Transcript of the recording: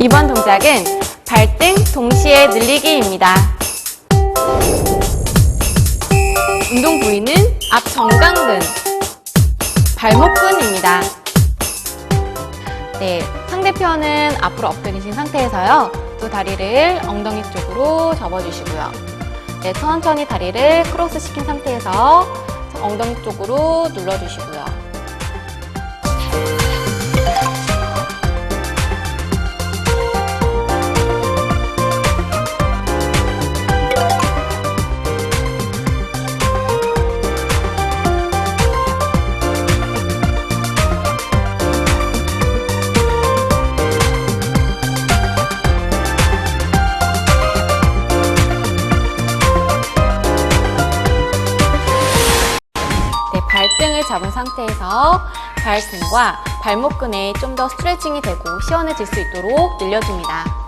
이번 동작은 발등 동시에 늘리기입니다. 운동 부위는 앞 정강근, 발목근입니다. 네, 상대편은 앞으로 엎드리신 상태에서요. 두 다리를 엉덩이 쪽으로 접어주시고요. 네, 천천히 다리를 크로스 시킨 상태에서 엉덩이 쪽으로 눌러주시고요. 발등을 잡은 상태에서 발등과 발목근에 좀 더 스트레칭이 되고 시원해질 수 있도록 늘려줍니다.